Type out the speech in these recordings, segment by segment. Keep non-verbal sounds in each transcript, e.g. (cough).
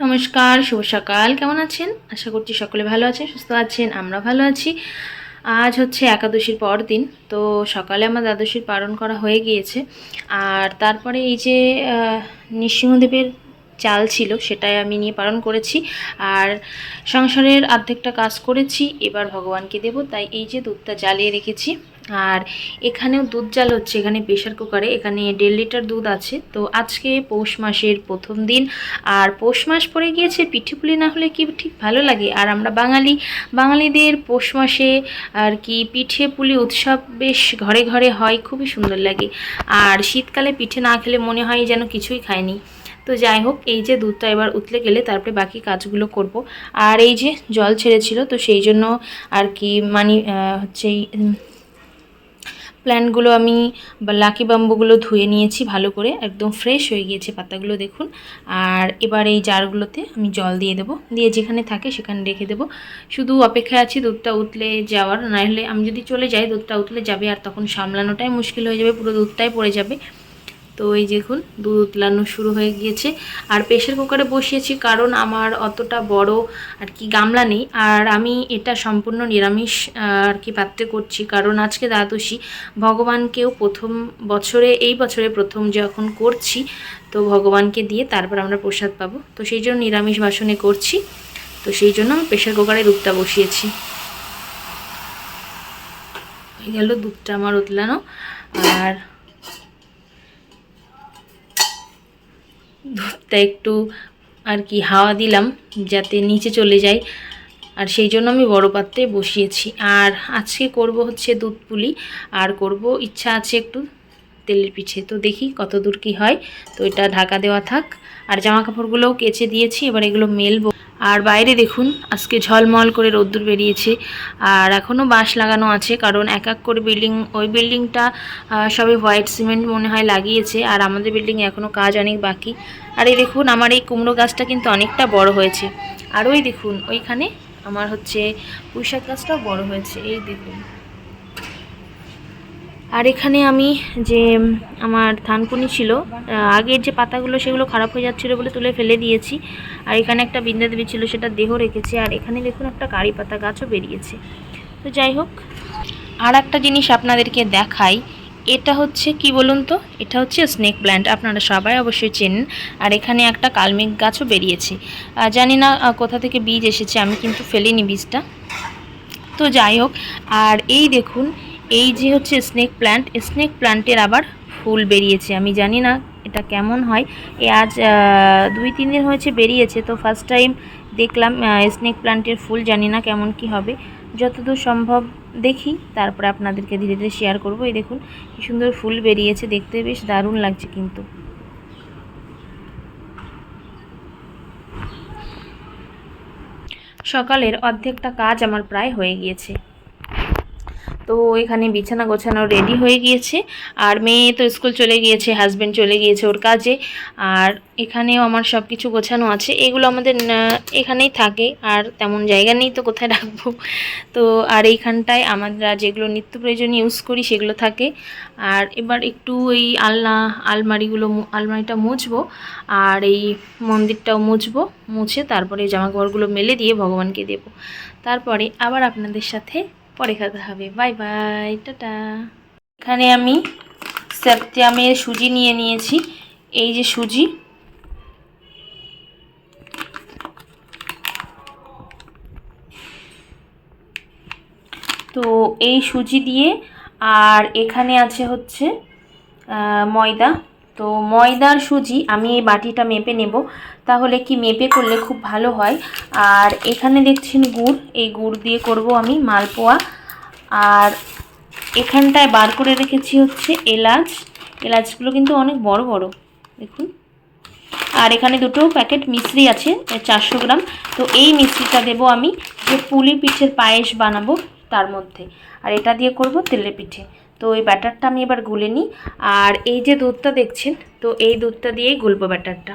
নমস্কার, শুভ সকাল। কেমন আছেন? আশা করছি সকলে ভালো আছেন, সুস্থ আছেন আমরা ভালো আছি। আজ হচ্ছে একাদশীর পর দিন, তো সকালে আমার দ্বাদশীর পালন করা হয়ে গিয়েছে। আর তারপরে এই যে নৃসিংহদেবের চাল ছিল, সেটাই আমি নিয়ে পালন করেছি। আর সংসারের অর্ধেকটা কাজ করেছি, এবার ভগবানকে দেব, তাই এই যে দুধটা জ্বালিয়ে রেখেছি। আর এখানেও দুধ জাল হচ্ছে, এখানে প্রেশার কুকারে এখানে দেড় লিটার দুধ আছে। তো আজকে পৌষ মাসের প্রথম দিন, আর পৌষ মাস পড়ে গিয়েছে, পিঠে পুলি না হলে কি ঠিক ভালো লাগে? আর আমরা বাঙালি, বাঙালিদের পৌষ মাসে আর কি পিঠে পুলি উৎসব বেশ ঘরে ঘরে হয়, খুবই সুন্দর লাগে। আর শীতকালে পিঠে না খেলে মনে হয় যেন কিছুই খায়নি। তো যাই হোক, এই যে দুধটা এবার উতলে গেলে তারপরে বাকি কাজগুলো করব। আর এই যে জল ছেড়েছিল, তো সেই জন্য আর কি মানি হচ্ছে প্ল্যান্টগুলো আমি লাকি বাম্বুগুলো ধুয়ে নিয়েছি ভালো করে, একদম ফ্রেশ হয়ে গিয়েছে পাতাগুলো দেখুন। আর এবার এই জারগুলোতে আমি জল দিয়ে দেবো। দিয়ে যেখানে থাকে সেখানে রেখে দেবো। শুধু অপেক্ষায় আছি দুধটা উতলে যাওয়ার, নাহলে আমি যদি চলে যাই দুধটা উতলে যাবে আর তখন সামলানোটাই মুশকিল হয়ে যাবে, পুরো দুধটাই পড়ে যাবে। তো এই দেখুন, দুধ উতলানো শুরু হয়ে গিয়েছে। আর প্রেশার কুকারে বসিয়েছি কারণ আমার অতটা বড় আর কি গামলা নেই। আর আমি এটা সম্পূর্ণ নিরামিষ আর কি পাত্রে করছি। কারণ আজকে দ্বাদশী, ভগবানকেও প্রথম বছরে, এই বছরে প্রথম যখন করছি, তো ভগবানকে দিয়ে তারপর আমরা প্রসাদ পাবো। তো সেই জন্য নিরামিষ বাসনে করছি। তো সেই জন্য আমি প্রেশার কুকারে দুধটা বসিয়েছি। হয়ে গেল দুধটা আমার উতলানো। আর দুধটা একটু আর কি হাওয়া দিলাম যাতে নিচে চলে যায়। আর সেই জন্য আমি বড় পাত্রে বসিয়েছি। আর আজকে করব হচ্ছে দুধ পুলি। আর করব, ইচ্ছা আছে একটু তেলের পিছে তো দেখি কত দূর কী হয়। তো এটা ঢাকা দেওয়া থাক। আর জামা কাপড়গুলোও কেচে দিয়েছি। এবার এগুলো মেলবো। আর বাইরে দেখুন, আজকে ঝলমল করে রোদ্দুর বেরিয়েছে। আর এখনও বাঁশ লাগানো আছে, কারণ এক এক করে বিল্ডিং, ওই বিল্ডিংটা সবে হোয়াইট সিমেন্ট মনে হয় লাগিয়েছে, আর আমাদের বিল্ডিংয়ে এখনও কাজ অনেক বাকি। আর এই দেখুন, আমার এই কুমড়ো গাছটা কিন্তু অনেকটা বড় হয়েছে। আর ওই দেখুন, ওইখানে আমার হচ্ছে পুঁইশাক গাছটাও বড় হয়েছে, এই দেখুন। আর এখানে আমি যে, আমার ধানকুনি ছিল আগের যে পাতাগুলো সেগুলো খারাপ হয়ে যাচ্ছিল বলে তুলে ফেলে দিয়েছি। আর এখানে একটা বিন্দা দেবী ছিল, সেটা দেহ রেখেছে, আর এখানে দেখুন একটা কারি পাতা গাছও বেরিয়েছে। তো যাই হোক আর একটা জিনিস আপনাদেরকে দেখাই, এটা হচ্ছে কি বলুন তো? এটা হচ্ছে স্নেক প্ল্যান্ট আপনারা সবাই অবশ্যই চেনেন। আর এখানে একটা কালমেঘ গাছও বেরিয়েছে। জানি না কোথা থেকে বীজ এসেছে, আমি কিন্তু ফেলিনি বীজটা। তো যাই হোক, আর এই দেখুন, এই যে হচ্ছে স্নেক প্ল্যান্ট স্নেক প্ল্যান্টের আবার ফুল বেরিয়েছে, আমি জানি না এটা কেমন হয়। এ আজ দুই তিন দিন হয়েছে বেরিয়েছে, তো ফার্স্ট টাইম দেখলাম স্নেক প্ল্যান্টের ফুল, জানি না কেমন কি হবে। যতদূর সম্ভব দেখি, তারপরে আপনাদেরকে ধীরে ধীরে শেয়ার করব। এই দেখুন, কি সুন্দর ফুল বেরিয়েছে, দেখতে বেশ দারুণ লাগছে কিন্তু। সকালের অর্ধেকটা কাজ আমার প্রায় হয়ে গিয়েছে। তো এখানে বিছানা গোছানো রেডি হয়ে গিয়েছে। আর মেয়ে তো স্কুল চলে গিয়েছে হাজব্যান্ড চলে গিয়েছে ওর কাজে। আর এখানেও আমার সব কিছু গোছানো আছে। এগুলো আমাদের এখানেই থাকে। আর তেমন জায়গা নেই তো কোথায় রাখব? তো আর এইখানটায় আমরা যেগুলো নিত্য প্রয়োজনীয় ইউজ করি সেগুলো থাকে। আর এবার একটু এই আলনা, আলমারিগুলো আলমারিটা মুছবো। আর এই মন্দিরটাও মুছবো। মুছে তারপরে জামা কাপড়গুলো মেলে দিয়ে ভগবানকে দেবো। তারপরে আবার আপনাদের সাথে পরে কথা হবে। বাই বাই, টাটা। এখানে আমি সেপ্টিয়ামের সুজি নিয়ে নিয়েছি। এই যে সুজি। তো এই সুজি দিয়ে, আর এখানে আছে হচ্ছে ময়দা। তো ময়দার সুজি আমি এই বাটিটা মেপে নেব। তাহলে কি মেপে করলে খুব ভালো হয়? আর এখানে দেখছেন গুড়, এই গুড় দিয়ে করব আমি মালপোয়া। আর এখানটায় বার করে রেখেছি হচ্ছে এলাচ। এলাচগুলো কিন্তু অনেক বড় বড়, দেখুন। আর এখানে দুটো প্যাকেট মিশ্রি আছে চারশো গ্রাম। তো এই মিশ্রিটা দেবো আমি যে পুলি পিঠের পায়েস বানাবো তার মধ্যে। আর এটা দিয়ে করব তেলে পিঠে। তো এই ব্যাটারটা আমি এবার গুলে নিই। আর এই যে দুধটা দেখছেন, তো এই দুধটা দিয়েই গুলবো ব্যাটারটা।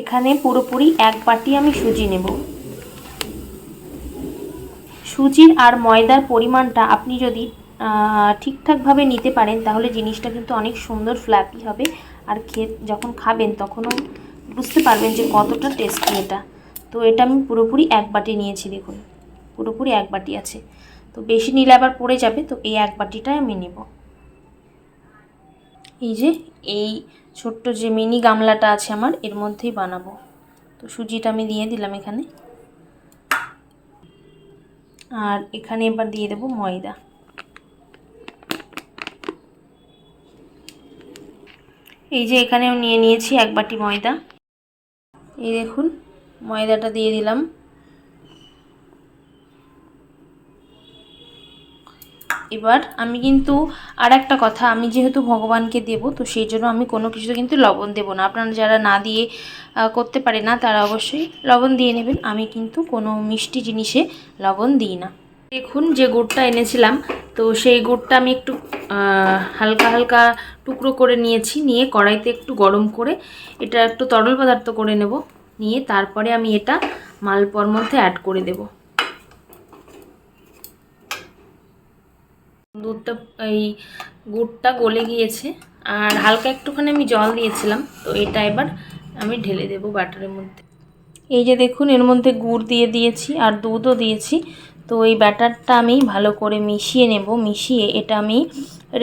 এখানে পুরোপুরি এক বাটি আমি সুজি নেব। সুজির আর ময়দার পরিমাণটা আপনি যদি ঠিকঠাকভাবে নিতে পারেন, তাহলে জিনিসটা কিন্তু অনেক সুন্দর ফ্ল্যাপি হবে। আর খেয়ে যখন খাবেন তখনও বুঝতে পারবেন যে কতটা টেস্টি এটা। তো এটা আমি পুরোপুরি এক বাটি নিয়েছি, দেখুন। পুরোপুরি এক বাটি আছে। তো বেশি নিলে আবার পড়ে যাবে, তো এই এক বাটিটাই আমি নেব। এই যে, এই ছোট্ট যে মিনি গামলাটা আছে আমার, এর মধ্যেই বানাবো। তো সুজিটা আমি দিয়ে দিলাম এখানে। আর এখানে এবার দিয়ে দেবো ময়দা। এই যে এখানেও নিয়ে নিয়েছি এক বাটি ময়দা। এই দেখুন, ময়দাটা দিয়ে দিলাম। এবার আমি কিন্তু আর একটা কথা, আমি যেহেতু ভগবানকে দেব, তো সেই জন্য আমি কোনো কিছুতে কিন্তু লবণ দেব না। আপনারা যারা না দিয়ে করতে পারে না, তারা অবশ্যই লবণ দিয়ে নেবেন। আমি কিন্তু কোনো মিষ্টি জিনিসে লবণ দিই না। দেখুন যে গুড়টা এনেছিলাম, তো সেই গুড়টা আমি একটু হালকা হালকা টুকরো করে নিয়েছি। নিয়ে কড়াইতে একটু গরম করে এটা একটু তরল পদার্থ করে নেব। নিয়ে তারপরে আমি এটা মালপোয়ার মধ্যে অ্যাড করে দেব। দুধটা, এই গুড়টা গলে গিয়েছে। আর হালকা একটুখানি আমি জল দিয়েছিলাম, তো এটা এবার আমি ঢেলে দেব ব্যাটারের মধ্যে। এই যে দেখুন, এর মধ্যে গুড় দিয়ে দিয়েছি আর দুধও দিয়েছি। তো এই ব্যাটারটা আমি ভালো করে মিশিয়ে নেব, মিশিয়ে এটা আমি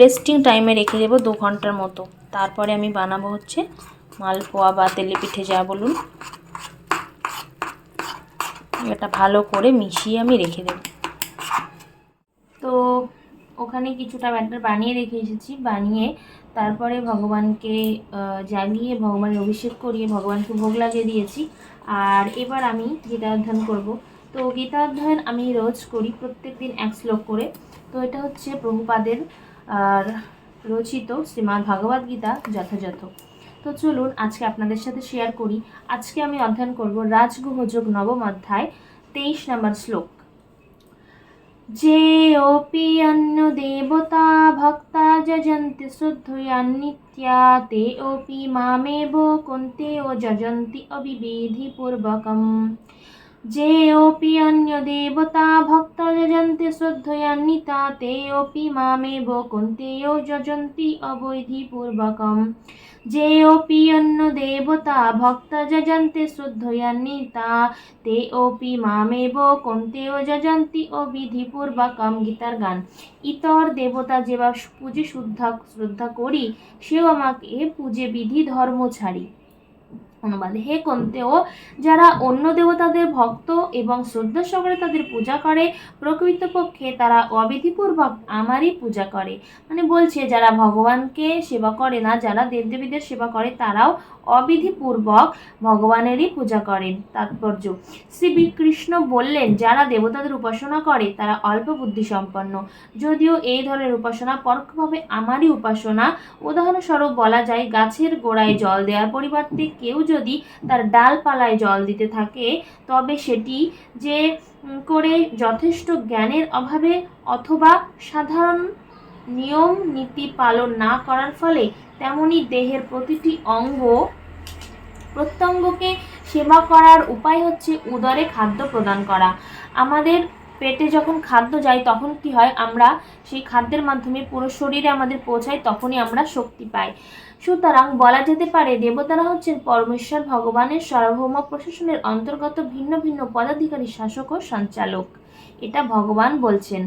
রেস্টিং টাইমে রেখে দেবো দু ঘণ্টার মতো। তারপরে আমি বানাবো হচ্ছে মালপোয়া বা তেলে পিঠে যা বলুন। এটা ভালো করে মিশিয়ে আমি রেখে দেব। তো ওখানে কিছুটা ব্যাটার বানিয়ে রেখে এসেছি, বানিয়ে তারপরে ভগবানকে জাগিয়ে ভগবানের অভিষেক করিয়ে ভগবানকে ভোগ লাগিয়ে দিয়েছি। আর এবার আমি গীতা অধ্যয়ন করব। তো গীতা অধ্যয়ন আমি রোজ করি প্রত্যেক দিন এক শ্লোক করে। তো এটা হচ্ছে প্রভুপাদের, আর রচিত শ্রীমদ্ ভাগবত গীতা যথাযথ। তো চলুন আজকে আপনাদের সাথে শেয়ার করি। আজকে আমি অধ্যয়ন করব রাজগুহযোগ নবম অধ্যায়, তেইশ নম্বর শ্লোক। যে অপি অন্য দেবতা ভক্তা যজন্তি শুদ্ধয়ান্নিত্যা তে অপি মামেব কুন্তে ও যজন্তি অবিবিধি পূর্বকম যে অপি অন্য দেবতা ভক্ত যজন্তি শুদ্ধয়ান্নিতা কুন্তে ও পি অন্য দেবতা, ভক্ত যজন্তি শুদ্ধয়ান্নিতা তে অপি মামেব কন্তেও যজন্তি ও বিধিপূর্বকম গীতার গান। ইতর দেবতা যেবা পূজে শুদ্ধা শ্রদ্ধা করি, সেও আমাকে পুজে বিধি ধর্ম ছাড়ি। অনুবাদ। হে কন্তেও যারা অন্য দেবতাদের ভক্ত এবং শ্রদ্ধা সহকারে তাদের পূজা করে, প্রকৃতপক্ষে তারা অবিধিপূর্বক আমারই পূজা করে। মানে বলছে, যারা ভগবানকে সেবা করে না, যারা দেবদেবীদের সেবা করে, তারাও অবিধিপূর্বক ভগবানেরই পূজা করেন। তাৎপর্য। শ্রী কৃষ্ণ বললেন, যারা দেবতাদের উপাসনা করে, তারা অল্প বুদ্ধি সম্পন্ন যদিও এই ধরনের উপাসনা পরোক্ষভাবে আমারই উপাসনা, উদাহরণস্বরূপ বলা যায়, গাছের গোড়ায় জল দেওয়ার পরিবর্তে কেউ যদি তার ডালপালায় জল দিতে থাকে, তবে সেটি যে করে যথেষ্ট জ্ঞানের অভাবে অথবা সাধারণ নিয়ম নীতি পালন না করার ফলে তেমনি দেহের প্রতিটি অঙ্গ প্রত্যঙ্গকে সেবা করার উপায় হচ্ছে উদরে খাদ্য প্রদান করা। আমাদের পেটে যখন খাদ্য যায়, তখন কি হয়? আমরা সেই খাদ্যের মাধ্যমে পুরো শরীরে আমাদের পৌঁছায়, তখনই আমরা শক্তি পাই। সুতরাং বলা যেতে পারে, দেবতারা হচ্ছেন পরমেশ্বর, ভগবানের সার্বভৌম প্রশাসনের অন্তর্গত ভিন্ন ভিন্ন পদাধিকারী শাসক ও সঞ্চালক। এটা ভগবান বলছেন।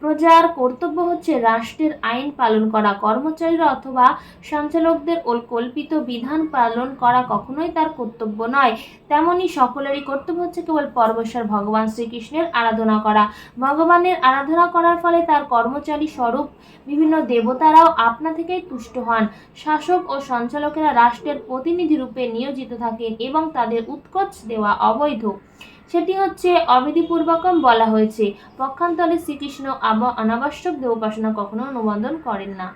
প্রজার কর্তব্য হচ্ছে রাষ্ট্রের আইন পালন করা, কর্মচারীরা অথবা সঞ্চালকদের কল্পিত বিধান পালন করা কখনোই তার কর্তব্য নয়। তেমনি সকলেরই কর্তব্য হচ্ছে কেবল পরমেশ্বর ভগবান শ্রীকৃষ্ণের আরাধনা করা। ভগবানের আরাধনা করার ফলে তার কর্মচারী স্বরূপ বিভিন্ন দেবতারাও আপনা থেকেই তুষ্ট হন। শাসক ও সঞ্চালকেরা রাষ্ট্রের প্রতিনিধি রূপে নিয়োজিত থাকেন এবং তাদের উৎকোচ দেওয়া অবৈধ। সেটি হচ্ছে অবিধিপূর্বকম বলা হয়েছে। পক্ষান্তরে শ্রীকৃষ্ণ অনাবশ্যক দেবোপাসনা কখনো অনুমোদন করেন না।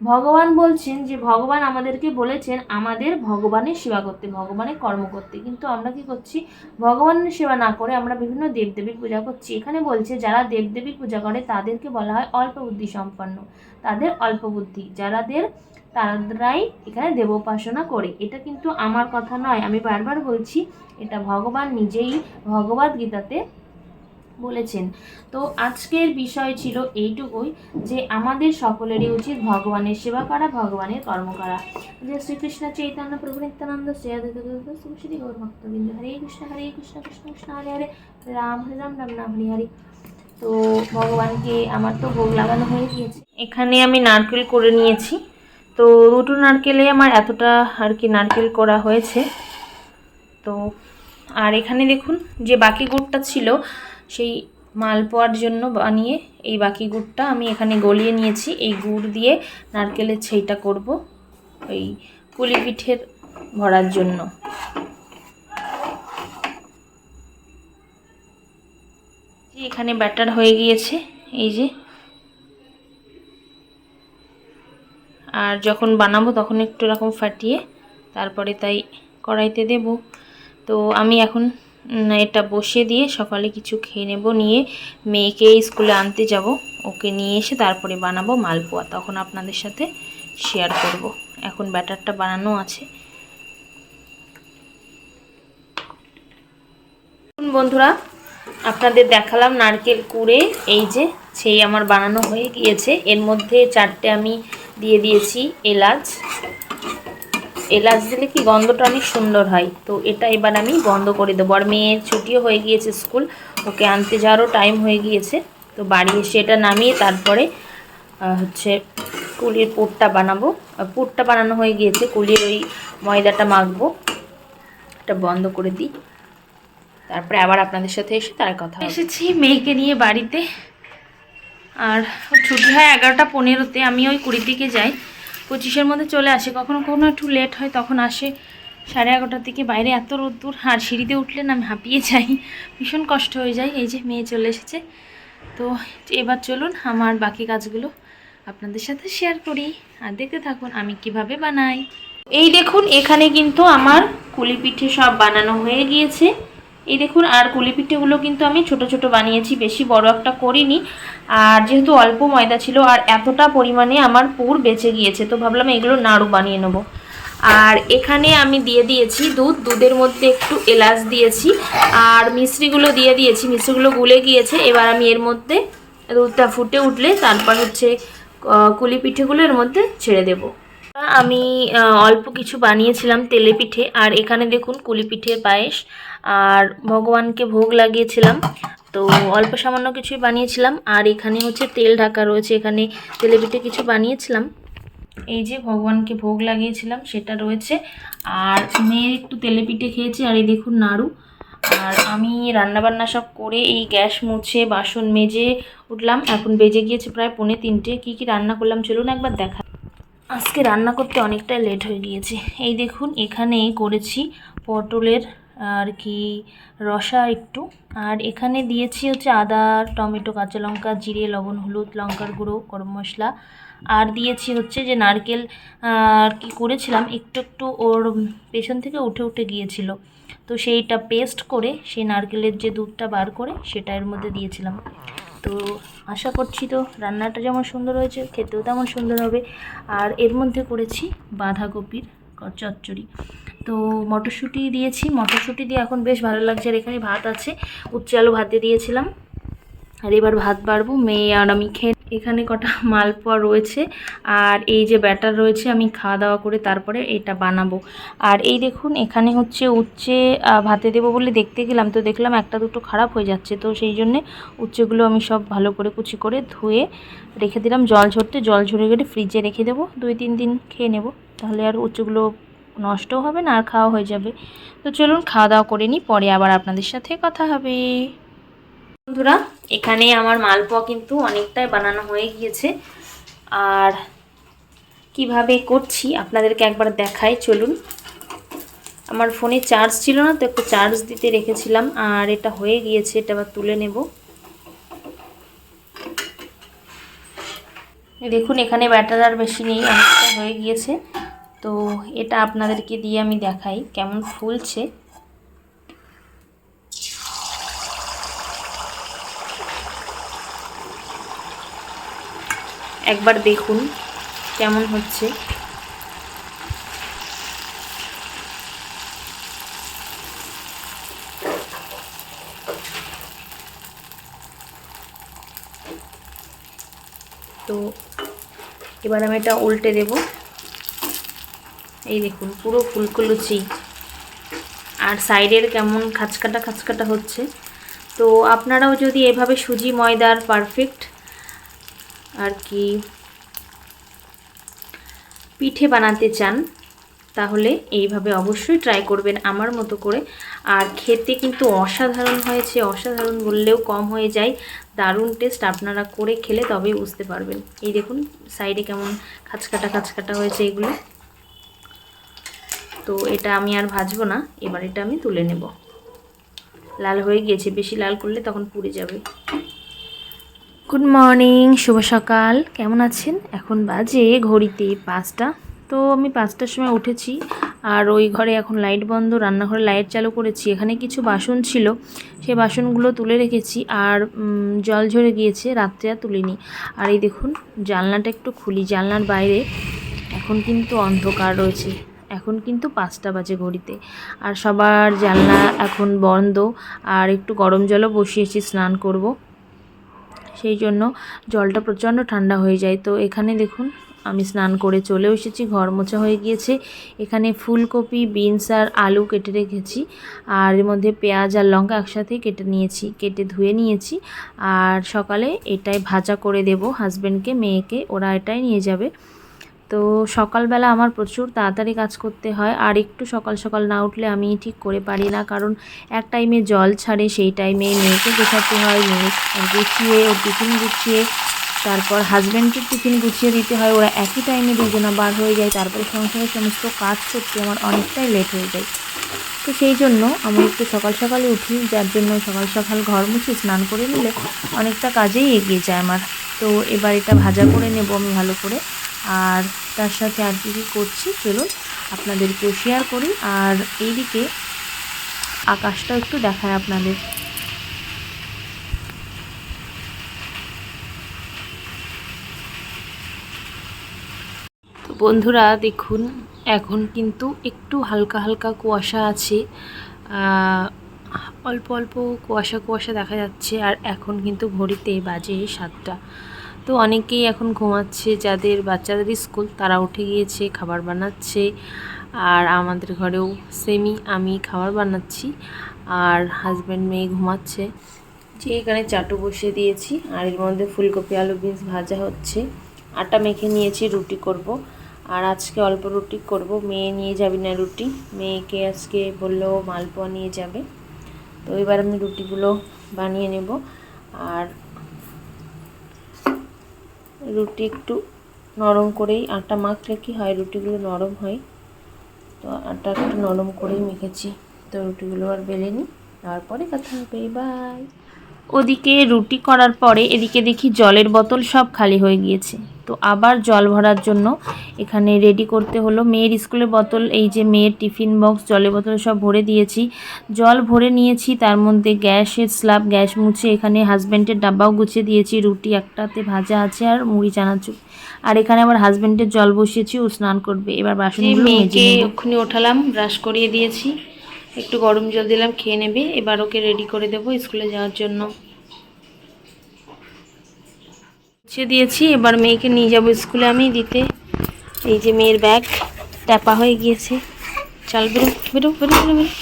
ভগবান বলছেন যে, ভগবান আমাদেরকে বলেছেন, আমাদের ভগবানের সেবা করতে, ভগবানের কর্ম করতে। কিন্তু আমরা কি করছি? ভগবানের সেবা না করে আমরা বিভিন্ন দেবদেবীর পূজা করছি। এখানে বলছে, যারা দেবদেবীর পূজা করে তাদেরকে বলা হয় অল্প বুদ্ধি সম্পন্ন। তাদের অল্প বুদ্ধি, যারাদের তারাই এখানে দেবোপাসনা করে। এটা কিন্তু আমার কথা নয়, আমি বারবার বলছি, এটা ভগবান নিজেই ভগবদ গীতাতে বলেছেন। তো আজকের বিষয় ছিল এইটুকুই, যে আমাদের সকলেরই উচিত ভগবানের সেবা করা, ভগবানের কর্ম করা। যে শ্রীকৃষ্ণ চৈতন্য প্রভু নিত্যানন্দ শ্রী গৌর ভক্তবৃন্দ হরে কৃষ্ণ হরে কৃষ্ণ কৃষ্ণ কৃষ্ণ, হরে হরে, রাম হরে রাম রাম রাম, হরে হরে। তো ভগবানকে আমার তো ভোগ লাগানো হয়ে গিয়েছে। এখানে আমি নারকেল করে নিয়েছি। তো দুটো নারকেলে আমার এতটা আর কি নারকেল করা হয়েছে। তো আর এখানে দেখুন, যে বাকি গুড়টা ছিল, সেই মালপোয়ার জন্য বানিয়ে এই বাকি গুড়টা আমি এখানে গলিয়ে নিয়েছি। এই গুড় দিয়ে নারকেলের ছেইটা করব ওই পুলি পিঠের ভরার জন্য। এখানে ব্যাটার হয়ে গিয়েছে, এই যে। আর যখন বানাবো তখন একটু এরকম ফাটিয়ে তারপরে তাই কড়াইতে দেব। তো আমি এখন এটা বসে দিয়ে সকালে কিছু খেয়ে নেব, নিয়ে মেয়েকে স্কুলে আনতে যাব। ওকে নিয়ে এসে তারপরে বানাবো মালপোয়া। তখন আপনাদের সাথে শেয়ার করব। এখন ব্যাটারটা বানানো আছে। বন্ধুরা, আপনাদের দেখালাম নারকেল কুড়ে। এই যে, সেই আমার বানানো হয়ে গিয়েছে। এর মধ্যে চারটে আমি দিয়ে দিয়েছি এলাচ। এলাচ দিলে কি গন্ধটা অনেক সুন্দর হয়। তো এটা এবার আমি বন্ধ করে দেবো। আর মেয়ের ছুটিও হয়ে গিয়েছে স্কুল। ওকে আনতে যাওয়ারও টাইম হয়ে গিয়েছে। তো বাড়ি এসে এটা নামিয়ে তারপরে হচ্ছে কুলির পুরটা বানাবো। পুরটা বানানো হয়ে গিয়েছে। কুলির ওই ময়দাটা মাখবো। এটা বন্ধ করে দিই। তারপরে আবার আপনাদের সাথে এসে তার কথা এসেছি মেয়েকে নিয়ে বাড়িতে। আর ছুটি হয় এগারোটা পনেরোতে, আমি ওই কুড়ির দিকে যাই। পঁচিশের মধ্যে চলে আসে। কখনো কখনো একটু লেট হয়, তখন আসে সাড়ে এগারোটার দিকে। বাইরে এত রোদ্দুর, আর সিঁড়িতে উঠলে না আমি হাঁপিয়ে যাই। ভীষণ কষ্ট হয়ে যায়। এই যে মেয়ে চলে এসেছে। তো এবার চলুন আমার বাকি কাজগুলো আপনাদের সাথে শেয়ার করি। আর দেখতে থাকুন আমি কীভাবে বানাই। এই দেখুন, এখানে কিন্তু আমার কুলি পিঠে সব বানানো হয়ে গিয়েছে। এই দেখুন, আর কুলি পিঠেগুলো কিন্তু আমি ছোট ছোট বানিয়েছি, বেশি বড় একটা করিনি। আর যেহেতু অল্প ময়দা ছিল, আর এতটা পরিমাণে আমার পুর বেঁচে গিয়েছে, তো ভাবলাম এগুলো নাড়ু বানিয়ে নেব। আর এখানে আমি দিয়ে দিয়েছি দুধ, দুধের মধ্যে একটু এলাচ দিয়েছি, আর মিশ্রিগুলো দিয়ে দিয়েছি, মিশ্রিগুলো গুলে গিয়েছে, এবার আমি এর মধ্যে দুধটা ফুটে উঠলে তারপর হচ্ছে কুলি পিঠেগুলো এর মধ্যে ছেড়ে দেবো। আমি অল্প কিছু বানিয়েছিলাম তেলে পিঠে আর এখানে দেখুন কুলি পিঠের পায়েস আর ভগবানকে ভোগ লাগিয়েছিলাম। তো অল্প সামান্য কিছুই বানিয়েছিলাম। আর এখানে হচ্ছে তেল ঢাকা রয়েছে। এখানে তেলে পিঠে কিছু বানিয়েছিলাম। এই যে ভগবানকে ভোগ লাগিয়েছিলাম, সেটা রয়েছে। আর মেয়ে একটু তেলে পিঠে খেয়েছে। আর এই দেখুন নাড়ু। আর আমি রান্নাবান্না সব করে এই গ্যাস মুছে বাসন মেজে উঠলাম। এখন বেজে গিয়েছে প্রায় পৌনে তিনটে। কী কী রান্না করলাম চলুন একবার দেখা। আজকে রান্না করতে অনেকটাই লেট হয়ে গিয়েছে। এই দেখুন এখানে করেছি পটলের আর কি রসা একটু। আর এখানে দিয়েছি হচ্ছে আদা, টমেটো, কাঁচা লঙ্কা, জিরে, লবণ, হলুদ, লঙ্কার গুঁড়ো, গরম মশলা। আর দিয়েছি হচ্ছে যে নারকেল, আর কি করেছিলাম, একটু একটু ওর পেছন থেকে উঠে উঠে গিয়েছিল। তো সেইটা পেস্ট করে, সেই নারকেলের যে দুধটা বার করে, সেটা এর মধ্যে দিয়েছিলাম। তো আশা করছি তো রান্নাটা যেমন সুন্দর হয়েছে, খেতেও তেমন সুন্দর হবে। আর এর মধ্যে করেছি বাঁধাকপির চচ্চড়ি। তো মটরশুঁটি দিয়েছি। মটরশুঁটি দিয়ে এখন বেশ ভালো লাগছে আর এখানে ভাত আছে। উচ্চ আলু ভাত দিয়ে দিয়েছিলাম। আর এবার ভাত বাড়বো, মেয়ে আর আমি খেয়ে এখানে কটা (laughs) মালপোয়া রয়েছে। আর এই যে ব্যাটার রয়েছে, আমি খাওয়া দাওয়া করে তারপরে এটা বানাবো। আর এই দেখুন, এখানে হচ্ছে উচ্ছে ভাতে দেবো বলে দেখতে গেলাম। তো দেখলাম একটা দুটো খারাপ হয়ে যাচ্ছে। তো সেই জন্যে উচ্ছেগুলো আমি সব ভালো করে কুচি করে ধুয়ে রেখে দিলাম। জল ঝরতে জল ঝরে গেলে ফ্রিজে রেখে দেবো। দুই, তিন দিন খেয়ে নেব। তাহলে আর উচ্ছেগুলো নষ্টও হবে না, আর খাওয়া হয়ে যাবে। তো চলুন খাওয়া দাওয়া করে নিই, পরে আবার আপনাদের সাথে কথা হবে। বন্ধুরা, এখানে আমার মালপোয়া কিন্তু অনেকটাই বানানো হয়ে গিয়েছে। আর কীভাবে করছি আপনাদেরকে একবার দেখাই, চলুন। আমার ফোনে চার্জ ছিল না, তো একটু চার্জ দিতে রেখেছিলাম, আর এটা হয়ে গিয়েছে, এটা আবার তুলে নেব। দেখুন, এখানে ব্যাটার আর বেশি নেই অনেকটা হয়ে গিয়েছে। তো এটা আপনাদেরকে দিয়ে আমি দেখাই কেমন ফুলছে। একবার দেখুন কেমন হচ্ছে। তো এবার আমি এটা উল্টে দেবো। এই দেখুন, পুরো ফুলকো লুচি। আর সাইডের কেমন খাঁচকাটা খাঁচকাটা হচ্ছে। তো আপনারাও যদি এভাবে সুজি ময়দার পারফেক্ট আর কি পিঠে বানাতে চান, তাহলে এইভাবে অবশ্যই ট্রাই করবেন আমার মতো করে। আর খেতে কিন্তু অসাধারণ হয়েছে, অসাধারণ বললেও কম হয়ে যায়। দারুণ টেস্ট আপনারা করে খেলে তবেই বুঝতে পারবেন। এই দেখুন, সাইডে কেমন খাঁচকাটা খাঁচকাটা হয়েছে এগুলো। তো এটা আমি আর ভাজবো না, এবার এটা আমি তুলে নেব। লাল হয়ে গিয়েছে, বেশি লাল করলে তখন পুড়ে যাবে। গুড মর্নিং শুভ সকাল, কেমন আছেন? এখন বাজে ঘড়িতে পাঁচটা। তো আমি পাঁচটার সময় উঠেছি, আর ওই ঘরে এখন লাইট বন্ধ, রান্নাঘরে লাইট চালু করেছি। এখানে কিছু বাসন ছিল সেই বাসনগুলো তুলে রেখেছি, আর জল ঝরে গিয়েছে, রাত্রে আর তুলিনি। আর এই দেখুন, জানলাটা একটু খুলি, জানলার বাইরে এখন কিন্তু অন্ধকার রয়েছে। এখন কিন্তু পাঁচটা বাজে ঘড়িতে। আর সবার জানলা এখন বন্ধ, আর একটু গরম জলও বসিয়েছি, স্নান করব। সেই জন্য জলটা প্রচণ্ড ঠান্ডা হয়ে যায়। তো এখানে দেখুন, আমি স্নান করে চলে এসেছি, ঘর মোছা হয়ে গিয়েছে। এখানে ফুলকপি, বিনস আর আলু কেটে রেখেছি, আর এর মধ্যে পেঁয়াজ আর লঙ্কা একসাথে কেটে নিয়েছি, কেটে ধুয়ে নিয়েছি। আর সকালে এটাই ভাজা করে দেব হাজব্যান্ডকে মেয়েকে, ওরা এটাই নিয়ে যাবে। তো সকালবেলা আমার প্রচুর তাড়াতাড়ি কাজ করতে হয়, আর একটু সকাল সকাল না উঠলে আমি ঠিক করে পারি না, কারণ এক টাইমে জল ছাড়ে, সেই টাইমে মেয়েকে গোছাতে হয়, মেয়ে গুছিয়ে, ওর টিফিন গুছিয়ে, তারপর হাজব্যান্ডের টিফিন গুছিয়ে দিতে হয়, ওরা একই টাইমে দুজনা বার হয়ে যায়, তারপরে সংসারের সমস্ত কাজ করতে আমার অনেকটাই লেট হয়ে যায়। তো সেই জন্য আমি একটু সকাল সকালে উঠি, যার জন্য সকাল সকাল ঘর মুছে স্নান করে নিলে অনেকটা কাজেই এগিয়ে যায় আমার। তো এবার এটা ভাজা করে নেব আমি ভালো করে। আর তার সাথে আর কি কী করছি, চলুন আপনাদেরকেও শেয়ার করি। আর এইদিকে আকাশটা একটু দেখায় আপনাদের। বন্ধুরা, দেখুন, এখন কিন্তু একটু হালকা হালকা কুয়াশা আছে। অল্প অল্প কুয়াশা কুয়াশা দেখা যাচ্ছে, আর এখন কিন্তু ঘড়িতে বাজে সাতটা। তো অনেকেই এখন ঘুমাচ্ছে, যাদের বাচ্চাদের স্কুল তারা উঠে গিয়েছে, খাবার বানাচ্ছে, আর আমাদের ঘরেও সেমি আমি খাবার বানাচ্ছি, আর হাজব্যান্ড মেয়ে ঘুমাচ্ছে। যে এখানে চাটু বসিয়ে দিয়েছি, আর এর মধ্যে ফুলকপি, আলু, বিনস ভাজা হচ্ছে। আটা মেখে নিয়েছি, রুটি করব। আর আজকে অল্প রুটি করব, মেয়ে নিয়ে যাবি না রুটি। মেয়েকে আজকে বলল মালপোয়া নিয়ে যাবে। তো এবার আমি রুটিগুলো বানিয়ে নেব। আর রুটি একটু নরম করেই আটা মাখলে কি হয়, রুটিগুলো নরম হয়। তো আটা একটু নরম করেই মেখেছি। তো রুটিগুলো আর বেলে নিই তারপরে কথা হবে। বাই ওদিকে রুটি করার পরে এদিকে দেখি জলের বোতল সব খালি হয়ে গিয়েছে। তো আবার জল ভরার জন্য এখানে রেডি করতে হলো মেয়ের স্কুলের বোতল এই যে মেয়ের টিফিন বক্স জলের বোতল সব ভরে দিয়েছি। জল ভরে নিয়েছি তার মধ্যে গ্যাসের স্ল্যাব গ্যাস মুছে এখানে হাজব্যান্ডের ডাব্বাও গুছিয়ে দিয়েছি রুটি একটাতে ভাজা আছে আর মুড়ি চানাচুর। আর এখানে আবার হাজব্যান্ডের জল বসিয়েছি ও স্নান করবে। এবার মেজে নেব। ওখানে ওঠালাম ব্রাশ করিয়ে দিয়েছি। একটু গরম জল দিলাম, খেয়ে নেবে। এবার ওকে রেডি করে দেবো স্কুলে যাওয়ার জন্য। গুছিয়ে দিয়েছি, এবার মেয়েকে নিয়ে যাব স্কুলে আমি দিতে। এই যে মেয়ের ব্যাগ, ট্যাপা হয়ে গিয়েছে। চল বেরো বেরো বেরো বেরো বেরো।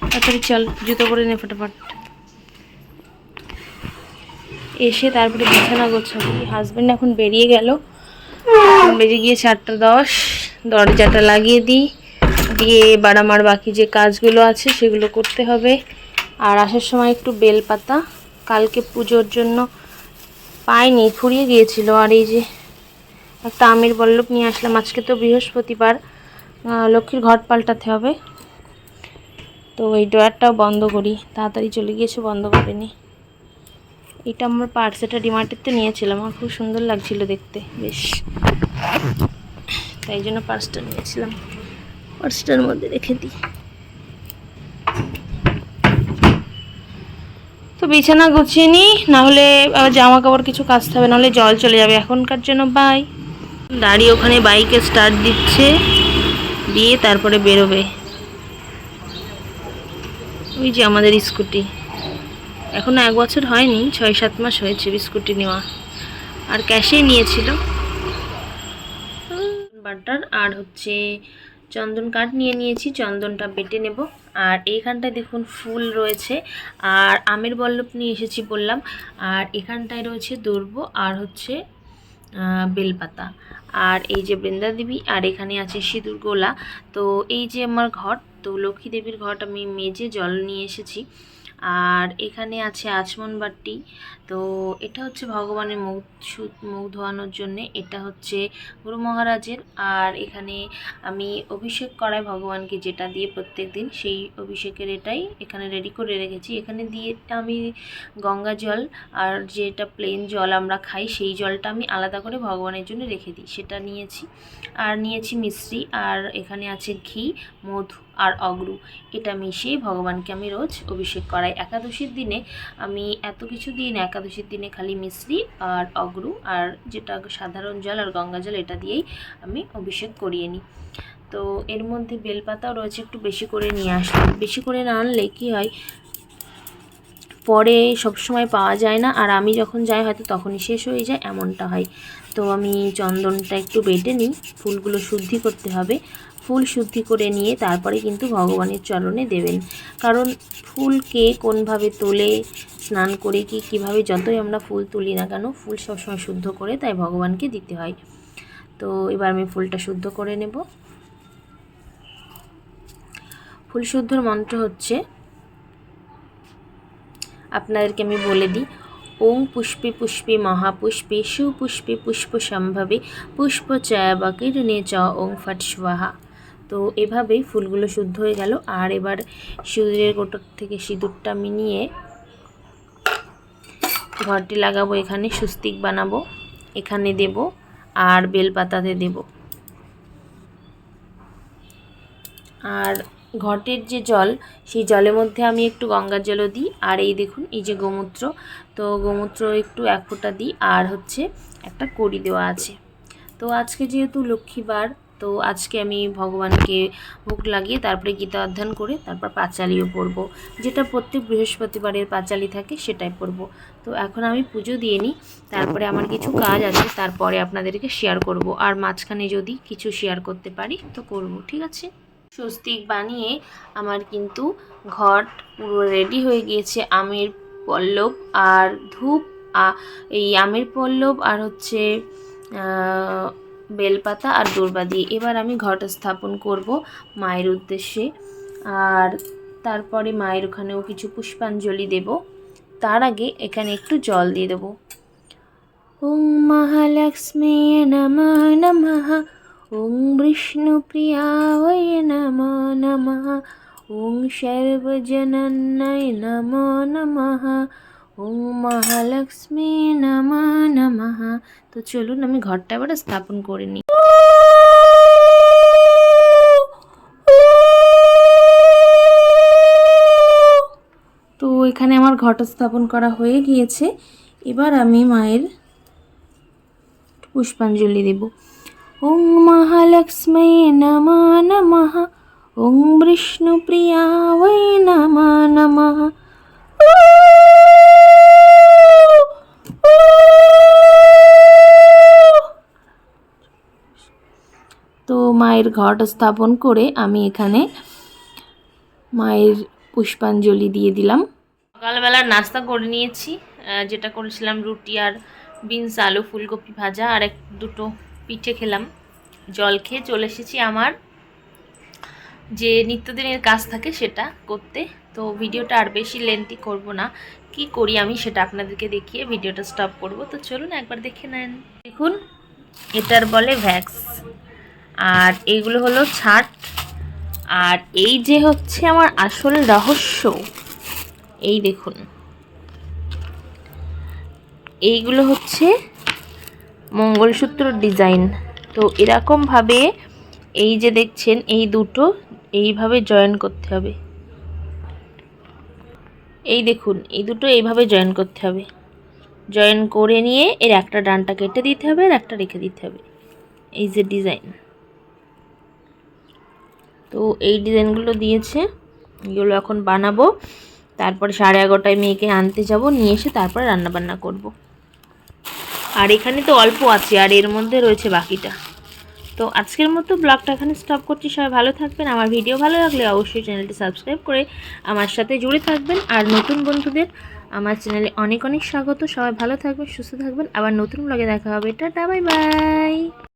তাড়াতাড়ি চল, জুতো করে নে ফটাফট। এসে তারপরে বিছানা গোছাবো। হাজব্যান্ড এখন বেরিয়ে গেল। বেজে গিয়েছে আটটা দশ। দরজাটা লাগিয়ে দিই। দিয়ে এবার আমার বাকি যে কাজগুলো আছে সেগুলো করতে হবে। আর আসার সময় একটু বেলপাতা, কালকে পুজোর জন্য পাইনি, ফুরিয়ে গিয়েছিল। আর এই যে একটা আমের বল্লভ নিয়ে আসলাম, আজকে তো বৃহস্পতিবার লক্ষ্মীর ঘট পাল্টাতে হবে। তো এই ড্রয়ারটাও বন্ধ করি, তাড়াতাড়ি চলে গিয়েছে, বন্ধ করিনি। এটা আমার পার্স এটা ডিমার্টেতে নিয়েছিলাম, আমার খুব সুন্দর লাগছিল দেখতে, বেশ। তাই জন্য পার্সটা নিয়েছিলাম। পার্সটার মধ্যে রেখে দিই। তো বিছানা গুছিয়ে নিই, নাহলে জামা কাপড় কিছু কাচতে হবে, নাহলে জল চলে যাবে। এখনকার জন্য বাই দাঁড়িয়ে ওখানে বাইকে স্টার্ট দিচ্ছে, দিয়ে তারপরে বেরোবে। ওই যে আমাদের স্কুটি। এখনও এক বছর হয়নি, ছয় সাত মাস হয়েছে স্কুটি নেওয়া। আর ক্যাশেই নিয়েছিল। বাটার আর হচ্ছে চন্দন কাঠ নিয়ে নিয়েছি, চন্দনটা বেটে নেব। আর এইখানটায় দেখুন ফুল রয়েছে। আর আমের বল্লভ নিয়ে এসেছি বললাম। আর এখানটায় রয়েছে দূর্ব আর হচ্ছে বেলপাতা। আর এই যে বৃন্দা দেবী, আর এখানে আছে সিঁদুর গোলা। তো এই যে আমার ঘর, তো লক্ষ্মী দেবীর ঘট আমি মেজে জল নিয়ে এসেছি। আর এখানে আছে আচমন বাটি। তো এটা হচ্ছে ভগবানের মুখ মুখ ধোয়ানোর জন্যে এটা হচ্ছে গুরু মহারাজের। আর এখানে আমি অভিষেক করাই ভগবানকে যেটা দিয়ে প্রত্যেক দিন, সেই অভিষেকের এটাই এখানে রেডি করে রেখেছি। এখানে দিয়ে আমি গঙ্গা জল আর যেটা প্লেন জল আমরা খাই, সেই জলটা আমি আলাদা করে ভগবানের জন্য রেখে দিই। সেটা নিয়েছি। আর নিয়েছি মিশ্রি, আর এখানে আছে ঘি, মধু আর অগ্রু। এটা মিশিয়ে ভগবানকে আমি রোজ অভিষেক করাই। একাদশীর দিনে আমি এত কিছু দিন না একাদশীর দিনে খালি মিশ্রি আর অগ্রু আর যেটা সাধারণ জল আর গঙ্গা জল, এটা দিয়েই আমি অভিষেক করিয়ে নিই। তো এর মধ্যে বেলপাতাও রয়েছে, একটু বেশি করে নিয়ে আসলাম। বেশি করে না আনলে কী হয়, পরে সবসময় পাওয়া যায় না আর আমি যখন যাই হয়তো তখনই শেষ হয়ে যায়, এমনটা হয়। তো আমি চন্দনটা একটু বেটে নিই, ফুলগুলো শুদ্ধি করতে হবে। ফুল শুদ্ধি করে নিয়ে তারপরে কিন্তু ভগবানের চরণে দেবেন। কারণ ফুলকে কোনভাবে তোলে স্নান করে কি, কীভাবে যতই আমরা ফুল তুলি না কেন, ফুল সবসময় শুদ্ধ করে তাই ভগবানকে দিতে হয়। তো এবার আমি ফুলটা শুদ্ধ করে নেব। ফুল শুদ্ধর মন্ত্র হচ্ছে, আপনাদেরকে আমি বলে দিই, ওং পুষ্পে পুষ্পে মহাপুষ্পে সুপুষ্পে পুষ্প সম্ভবে, পুষ্প চয়াবা কীর্ণে চ ওং ফট স্বাহা। তো এভাবেই ফুলগুলো শুদ্ধ হয়ে গেল। আর এবার সিঁদুরের গোটর থেকে সিঁদুরটা আমি নিয়ে ঘরটি লাগাবো এখানে সুস্তিক বানাবো, এখানে দেব আর বেলপাতাতে দেব। আর ঘটের যে জল, সেই জলের মধ্যে আমি একটু গঙ্গার জলও দিই। আর এই দেখুন, এই যে গোমূত্র, তো গোমূত্র একটু এক ফোঁটা দিই। আর হচ্ছে একটা কড়ি দেওয়া আছে। তো আজকে যেহেতু লক্ষ্মীবার তো আজকে আমি ভগবানকে ভোগ লাগিয়ে তারপরে গীতা অধ্যয়ন করে তারপর পাঁচালিও পড়ব। যেটা প্রত্যেক বৃহস্পতিবারের পাঁচালি থাকে সেটাই পড়ব। তো এখন আমি পুজো দিয়ে নিই, তারপরে আমার কিছু কাজ আছে, তারপরে আপনাদেরকে শেয়ার করব। আর মাঝখানে যদি কিছু শেয়ার করতে পারি তো করব, ঠিক আছে? স্বস্তিক বানিয়ে আমার কিন্তু ঘর পুরো রেডি হয়ে গিয়েছে, আমের পল্লব আর ধূপ এই আমের পল্লব আর হচ্ছে বেলপাতা আর দূর্বা দিয়ে। এবার আমি ঘট স্থাপন করব মায়ের উদ্দেশ্যে। আর তারপরে মায়ের ওখানেও কিছু পুষ্পাঞ্জলি দেব। তার আগে এখানে একটু জল দিয়ে দেবো। ওং মহালক্ষ্মী নমঃ নমঃ। ওং বিষ্ণুপ্রিয়ায় নমো নমঃ। ওং সর্বজনন্যায় নমো নমঃ। ওং মহালক্ষ্মী নমঃ নমঃ। তো চলুন আমি ঘরটা এবারে স্থাপন করে নিই। তো এখানে আমার ঘট স্থাপন করা হয়ে গিয়েছে। এবার আমি মায়ের পুষ্পাঞ্জলি দেব। ওং মহালক্ষ্মী নমঃ নমঃ। ওং বিষ্ণুপ্রিয়ায় নমঃ নমঃ তো মায়ের ঘট স্থাপন করে আমি এখানে মায়ের পুষ্পাঞ্জলি দিয়ে দিলাম। সকালবেলার নাস্তা করে নিয়েছি যেটা করেছিলাম রুটি আর বিনস, আলু, ফুলকপি ভাজা আর এক দুটো পিঠে খেলাম। জল খেয়ে চলে এসেছি আমার যে নিত্যদিনের কাজ থাকে সেটা করতে। তো ভিডিওটা আর বেশি লেন্থি করব না, কি করি আমি সেটা আপনাদেরকে দেখিয়ে ভিডিওটা স্টপ করব। তো চলুন একবার দেখে নেন। দেখুন, এটার বলে ভ্যাক্স আর এইগুলো হলো ছাট। আর এই যে হচ্ছে আমার আসল রহস্য, এই দেখুন। এইগুলো হচ্ছে মঙ্গলসূত্র ডিজাইন। তো এরকমভাবে এই যে দেখছেন, এই দুটো এইভাবে জয়েন করতে হবে। এই দেখুন, এই দুটো এইভাবে জয়েন করতে হবে। জয়েন করে নিয়ে এর একটা ডানটা কেটে দিতে হবে আর একটা রেখে দিতে হবে। এই যে ডিজাইন। তো এই ডিজাইনগুলো দিয়েছে। এগুলো এখন বানাবো। তারপরে সাড়ে এগারোটায় মেয়েকে আনতে যাব, নিয়ে এসে তারপরে রান্নাবান্না করব। আর এখানে তো অল্প আছে, আর এর মধ্যে রয়েছে বাকিটা। তো আজকের মতো ব্লগটা এখানে স্টপ করছি। সবাই ভালো থাকবেন। আমার ভিডিও ভালো লাগলে অবশ্যই চ্যানেলটি সাবস্ক্রাইব করে আমার সাথে জুড়ে থাকবেন। আর নতুন বন্ধুদের আমার চ্যানেলে অনেক অনেক স্বাগত। সবাই ভালো থাকবেন, সুস্থ থাকবেন। আবার নতুন ব্লগে দেখা হবে। Tata bye bye